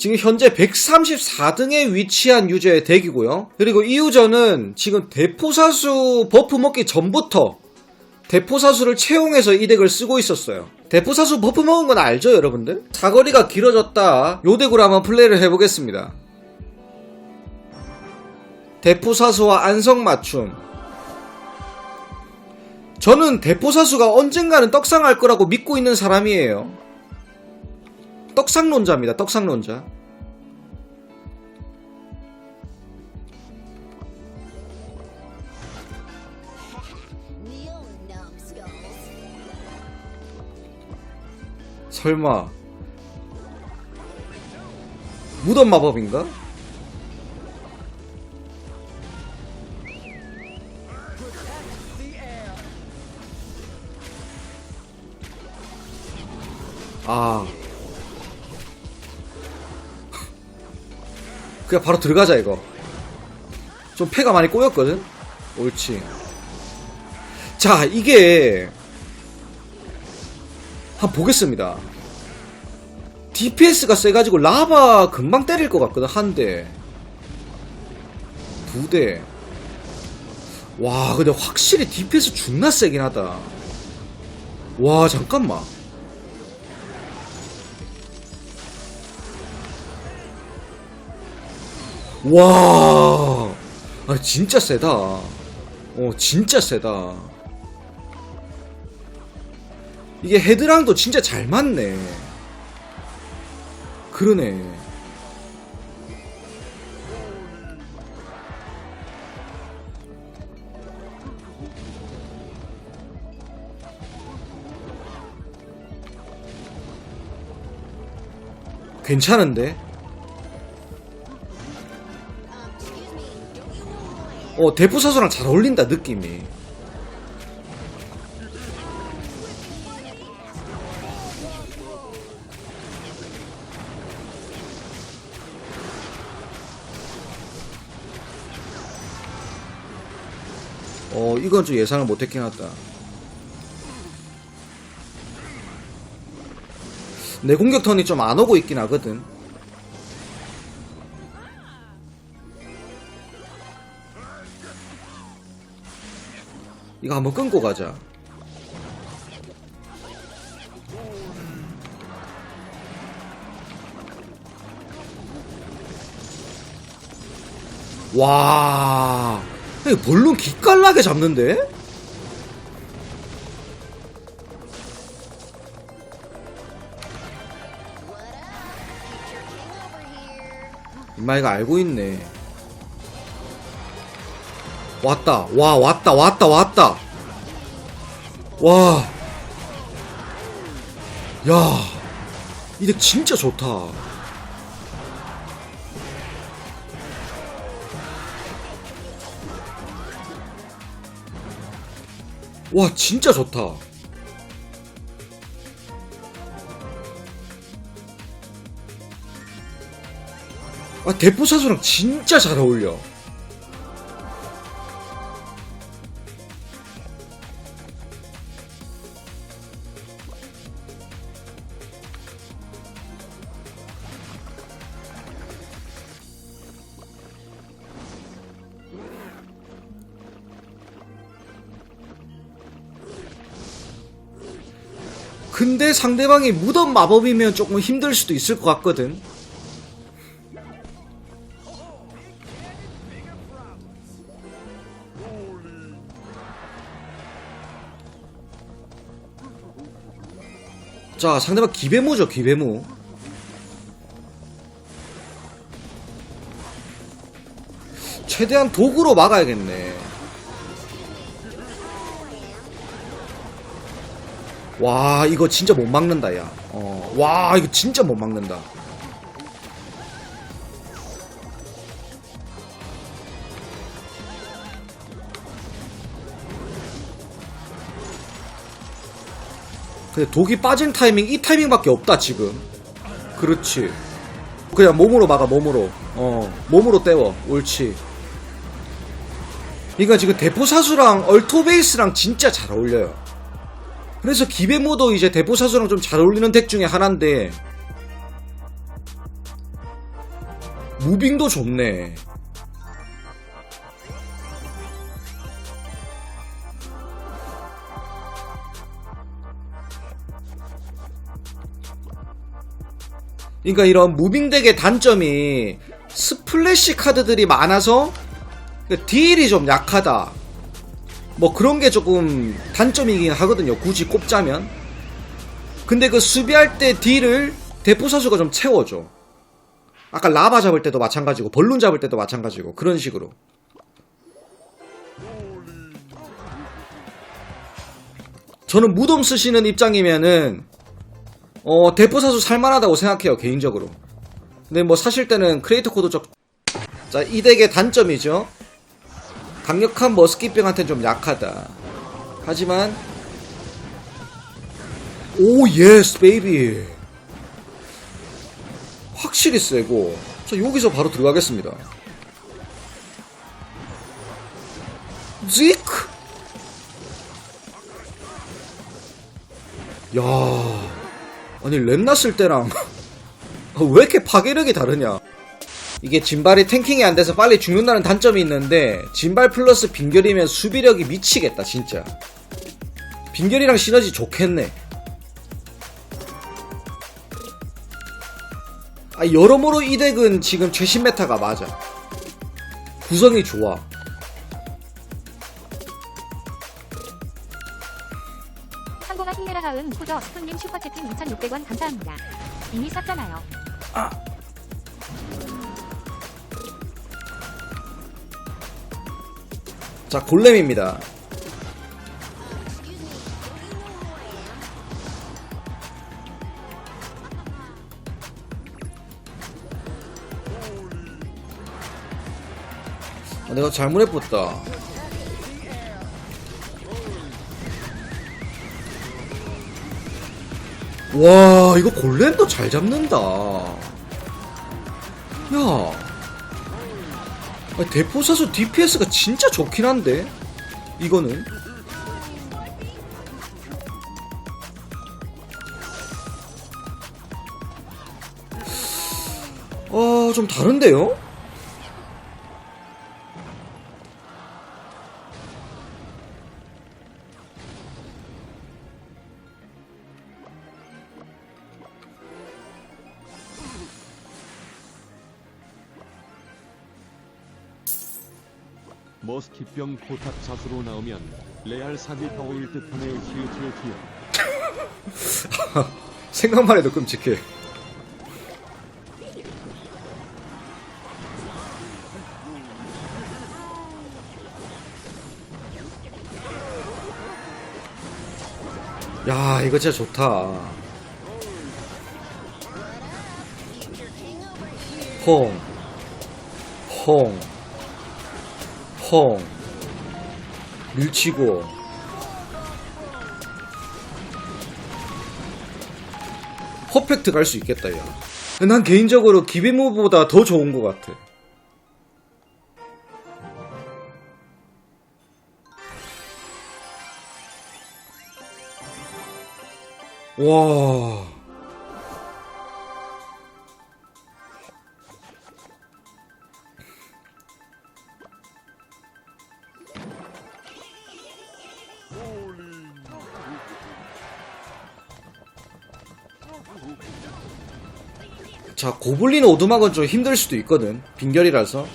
지금 현재 134등에 위치한 유저의 덱이고요. 그리고 이 유저는 지금 대포사수 버프 먹기 전부터 대포사수를 채용해서 이 덱을 쓰고 있었어요. 대포사수 버프 먹은 건 알죠, 여러분들? 사거리가 길어졌다. 요 덱으로 한번 플레이를 해보겠습니다. 대포사수와 안성맞춤. 저는 대포사수가 언젠가는 떡상할 거라고 믿고 있는 사람이에요. 떡상론자입니다. 떡상론자. 설마 무덤 마법인가? 그냥 바로 들어가자 이거 좀 패가 많이 꼬였거든 옳지 자 이게 한번 보겠습니다. DPS가 세가지고 라바 금방 때릴 것 같거든, 한 대. 두 대. 와, 근데 확실히 DPS 존나 세긴 하다. 와, 잠깐만. 와, 아, 진짜 세다. 어, 진짜 세다. 이게 헤드랑도 진짜 잘 맞네. 그러네. 괜찮은데? 어, 대포 사수랑 잘 어울린다, 느낌이. 어, 이건 좀 예상을 못했긴 하다. 내 공격 턴이 좀 안 오고 있긴 하거든. 이거 한번 끊고 가자. 와, 볼륨 기깔나게 잡는데? 임마 이거 알고 있네. 왔다. 와, 왔다, 왔다, 왔다. 와. 야. 이덱 진짜 좋다. 와, 진짜 좋다. 아, 대포사수랑 진짜 잘 어울려. 근데 상대방이 무덤 마법이면 조금 힘들 수도 있을 것 같거든. 자, 상대방 기배무죠, 기배무. 최대한 도구로 막아야겠네. 와, 이거 진짜 못 막는다, 야. 어, 와, 이거 진짜 못 막는다. 근데 독이 빠진 타이밍 이 타이밍밖에 없다 지금. 그렇지. 그냥 몸으로 막아 몸으로. 어 몸으로 때워 옳지. 이거 지금 대포사수랑 얼토베이스랑 진짜 잘 어울려요 그래서 기베모도 이제 대포사수랑 좀 잘 어울리는 덱 중에 하나인데 무빙도 좋네. 그러니까 이런 무빙덱의 단점이 스플래시 카드들이 많아서 그 딜이 좀 약하다. 뭐 그런 게 조금 단점이긴 하거든요. 굳이 꼽자면. 근데 그 수비할 때 딜을 대포 사수가 좀 채워줘. 아까 라바 잡을 때도 마찬가지고 벌룬 잡을 때도 마찬가지고 그런 식으로. 저는 무덤 쓰시는 입장이면은 어 대포 사수 살만하다고 생각해요 개인적으로. 근데 뭐 사실 때는 크리에이터 코드 적. 자, 이 덱의 단점이죠. 강력한 머스킷병한테는 좀 약하다. 하지만 오 예스 베이비. 확실히 세고. 자 여기서 바로 들어가겠습니다. 지크 야 아니 랩 났을 때랑 왜 이렇게 파괴력이 다르냐 이게 진발이 탱킹이 안 돼서 빨리 죽는다는 단점이 있는데 진발 플러스 빈결이면 수비력이 미치겠다 진짜 빈결이랑 시너지 좋겠네 아 여러모로 이 덱은 지금 최신 메타가 맞아 구성이 좋아 한국아 힘내라 하은 후저 스푼님 슈퍼채팅 2,600원 감사합니다. 이미 샀잖아요. 자 골렘입니다. 아, 내가 잘못 해봤다. 와 이거 골렘도 잘 잡는다. 야. 아, 대포사수 DPS가 진짜 좋긴 한데 이거는 어, 좀 다른데요? 머스킷병 포탑 사수로 나오면 레알 사기 파워일 듯하네 히읗히읗히읗 생각만 해도 끔찍해. 야, 이거 진짜 좋다. 홍, 홍, 홍, 밀치고, 퍼펙트 갈 수 있겠다, 야. 난 개인적으로 기비무보다 더 좋은 것 같아. 와. 자, 고블린 오두막은 좀 힘들 수도 있거든. 빈결이라서.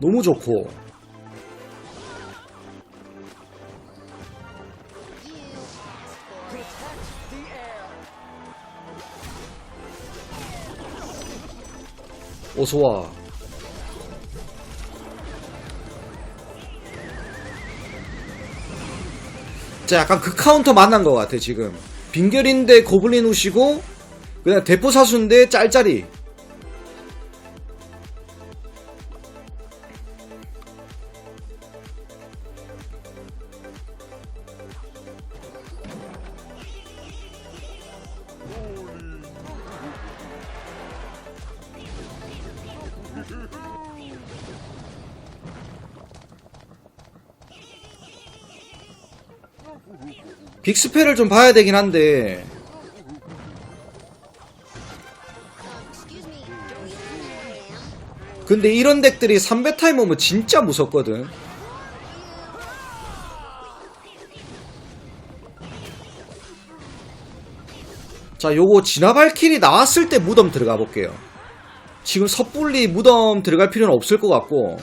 너무 좋고. 어서와. 자, 약간 그 카운터 만난 것 같아, 지금. 빈결인데 고블린 우시고, 그냥 대포 사수인데 짤짤이. 빅스펠을 좀 봐야 되긴 한데? 근데 이런 덱들이 3배 타임 오면 진짜 무섭거든. 자 요거 진화발길이 나왔을 때 무덤 들어가 볼게요. 지금 섣불리 무덤 들어갈 필요는 없을 것 같고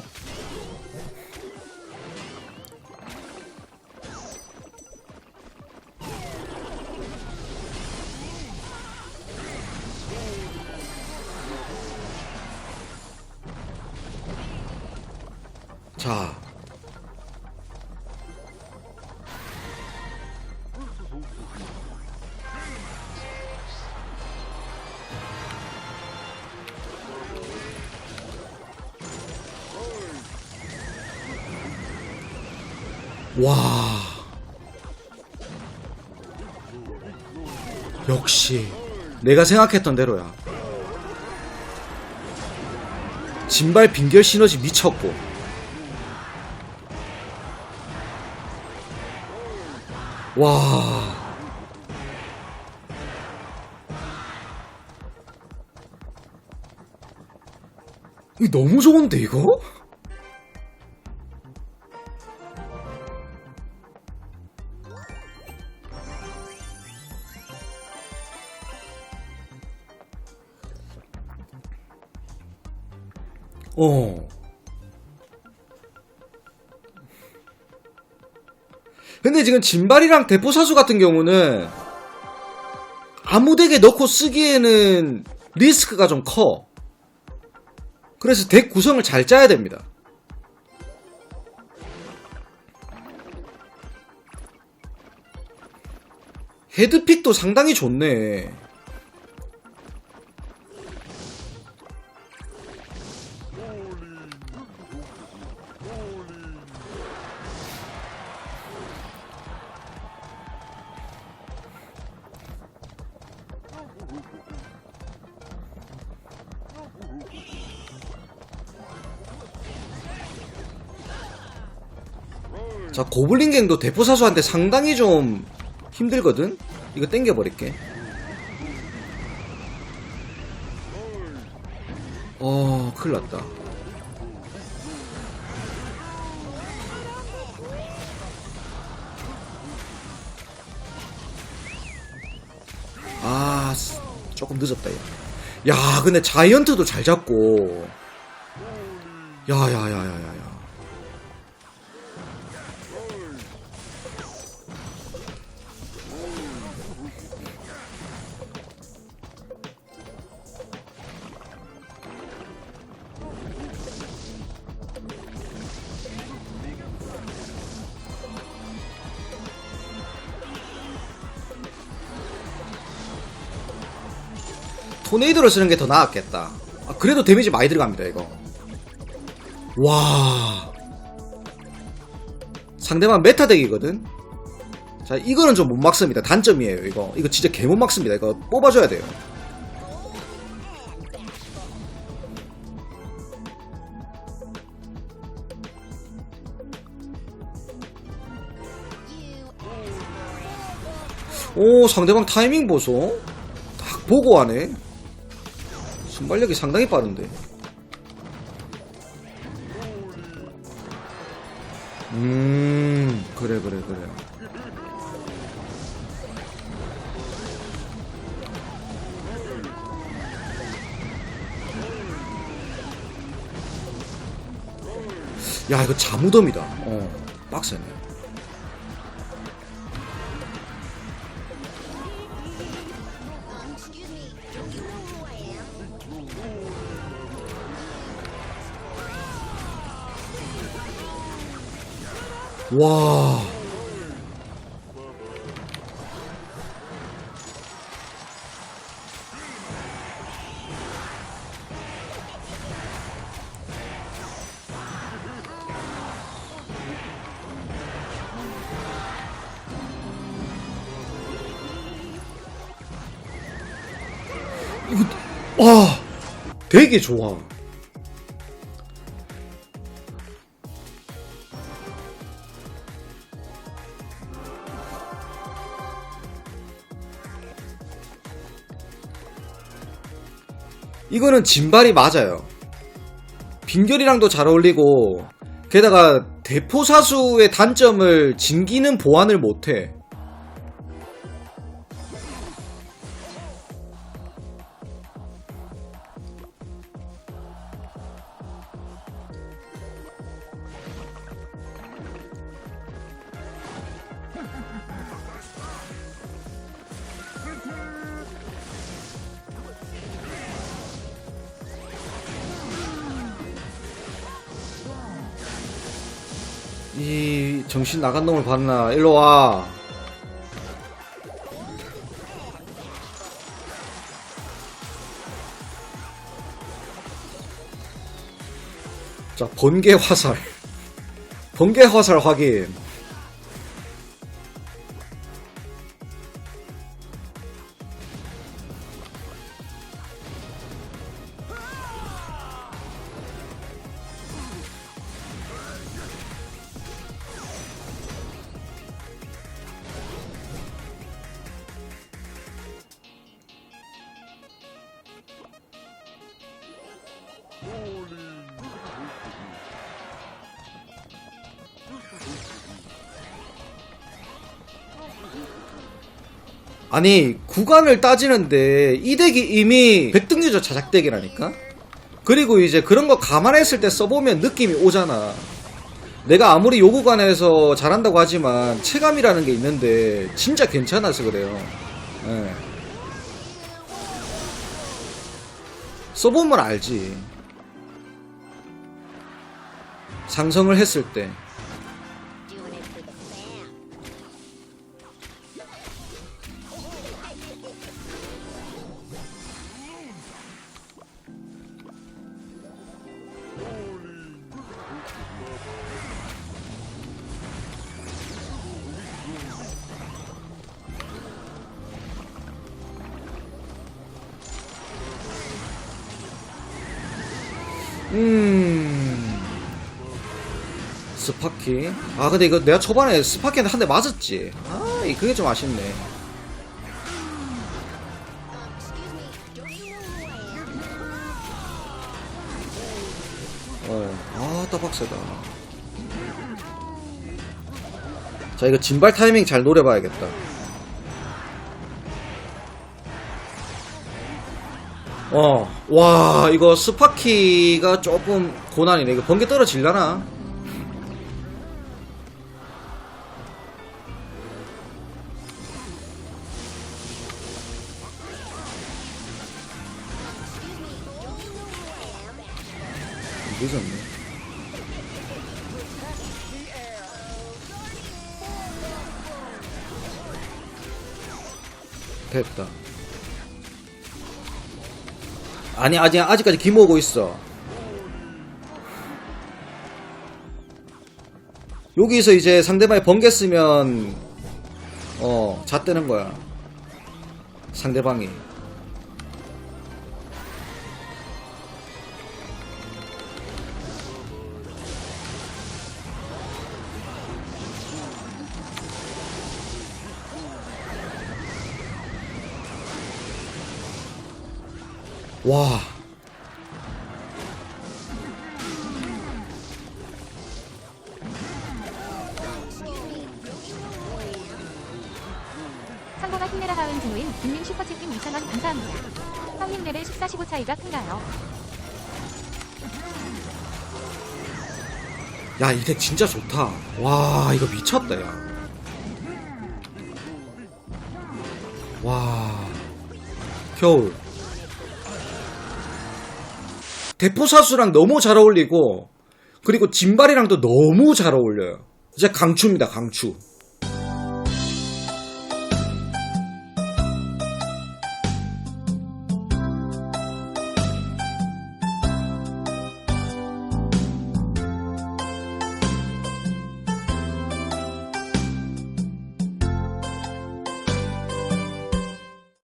와. 역시 내가 생각했던 대로야. 진발 빙결 시너지 미쳤고. 와. 이거 너무 좋은데 이거? 어. 근데 지금 진발이랑 대포사수 같은 경우는 아무 덱에 넣고 쓰기에는 리스크가 좀 커. 그래서 덱 구성을 잘 짜야 됩니다. 헤드픽도 상당히 좋네. 자 고블린갱도 대포사수한테 상당히 좀 힘들거든? 이거 땡겨버릴게 어 큰일났다 아 쓰- 조금 늦었다 야. 야 근데 자이언트도 잘 잡고 야야야야야야 토네이도를 쓰는 게 더 나았겠다. 아, 그래도 데미지 많이 들어갑니다, 이거. 와. 상대방 메타덱이거든? 자, 이거는 좀 못 막습니다. 단점이에요, 이거. 이거 진짜 개 못 막습니다. 이거 뽑아줘야 돼요. 오, 상대방 타이밍 보소. 딱 보고 하네. 순발력이 상당히 빠른데. 음, 그래, 그래, 그래. 야, 이거 자무덤이다. 어, 빡세네. 와. 이거, 와, 되게 좋아. 이거는 진발이 맞아요. 빈결이랑도 잘 어울리고 게다가 대포사수의 단점을 진기는 보완을 못해. 이 정신 나간 놈을 봤나? 일로 와. 자, 번개 화살. 번개 화살 확인. 아니 구간을 따지는데 이 덱이 이미 백등유저 자작 덱이라니까? 그리고 이제 그런 거 감안했을 때 써보면 느낌이 오잖아. 내가 아무리 요 구간에서 잘한다고 하지만 체감이라는 게 있는데 진짜 괜찮아서 그래요. 예. 써보면 알지. 상성을 했을 때 음. 스파키. 아, 근데 이거 내가 초반에 스파키한테 한 대 맞았지. 아, 이- 그게 좀 아쉽네. 아, 따박세다. 자, 이거 진발 타이밍 잘 노려봐야겠다. 어, 와, 이거 스파키가 조금 고난이네. 이거 번개 떨어질라나? 늦었네. 됐다. 아니, 아직, 아직까지 기 모으고 있어. 여기서 이제 상대방이 번개 쓰면, 어, 잣대는 거야. 상대방이. 와. 상고가 힘내라 하은 진호인 국민 슈퍼채팅 2,000원 감사합니다. 형님 레벨 14, 15 차이가 큰가요? 야, 이 덱 진짜 좋다. 와, 이거 미쳤다, 야. 와. 겨울. 대포사수랑 너무 잘 어울리고, 그리고 진발이랑도 너무 잘 어울려요. 진짜 강추입니다, 강추.